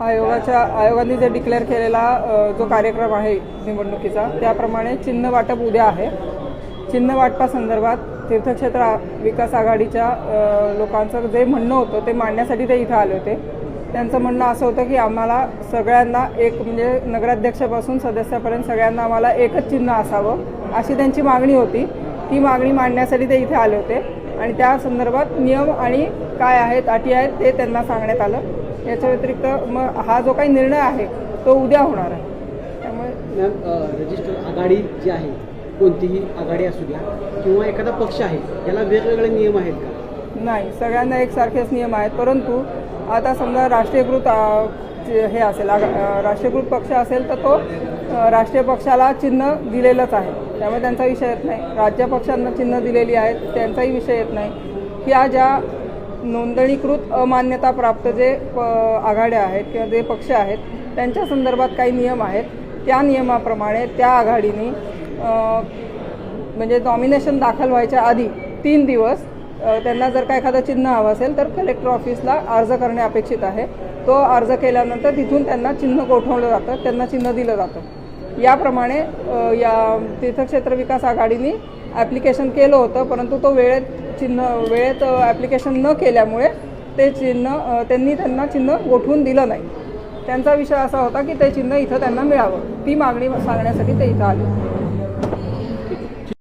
आयोगाच्या आयोगाने जे डिक्लेअर केलेला जो कार्यक्रम आहे निवडणुकीचा त्याप्रमाणे चिन्ह वाटप उद्या आहे. चिन्ह वाटपासंदर्भात तीर्थक्षेत्र विकास आघाडीच्या लोकांचं जे म्हणणं होतं ते मांडण्यासाठी ते इथं आले होते. त्यांचं म्हणणं असं होतं की आम्हाला सगळ्यांना एक म्हणजे नगराध्यक्षापासून सदस्यापर्यंत सगळ्यांना आम्हाला एकच चिन्ह असावं अशी त्यांची मागणी होती. ती मागणी मांडण्यासाठी ते इथे आले होते. आणि त्या संदर्भात नियम आणि काय आहेत अटी आहेत ते त्यांना सांगण्यात आलं. याच्या व्यतिरिक्त मग हा जो काही निर्णय आहे तो उद्या होणार आहे. त्यामुळे मॅम रजिस्टर आघाडी जी आहे कोणतीही आघाडी असू द्या किंवा एखादा पक्ष आहे याला वेगवेगळे नियम आहेत का? नाही सगळ्यांना एकसारखेच नियम आहेत. परंतु आता समजा राष्ट्रीयकृत हे असेल आघा- राष्ट्रीयकृत पक्ष असेल तर तो राष्ट्रीय पक्षाला चिन्ह दिलेलंच आहे. त्यामुळे त्यांचा विषय येत नाही. राज्य पक्षांना चिन्ह दिलेली आहेत त्यांचाही विषय येत नाही. ह्या ज्या नोंदणीकृत अमान्यताप्राप्त जे प आघाड्या आहेत किंवा जे पक्ष आहेत त्यांच्या संदर्भात काही नियम आहेत. त्या नियमाप्रमाणे त्या आघाडीने म्हणजे नॉमिनेशन दाखल व्हायच्या आधी तीन दिवस त्यांना जर का एखादं चिन्ह हवं असेल तर कलेक्टर ऑफिसला अर्ज करणे अपेक्षित आहे. तो अर्ज केल्यानंतर तिथून त्यांना चिन्ह गोठवलं जातं त्यांना चिन्ह दिलं जातं. याप्रमाणे या तीर्थक्षेत्र विकास आघाडीने ॲप्लिकेशन केलं होतं परंतु तो वेळेत चिन्ह वेळेत ॲप्लिकेशन न केल्यामुळे ते चिन्ह त्यांनी त्यांना चिन्ह गोठवून दिलं नाही. त्यांचा विषय असा होता की ते चिन्ह इथं त्यांना मिळावं. ती मागणी सांगण्यासाठी ते इथं आले.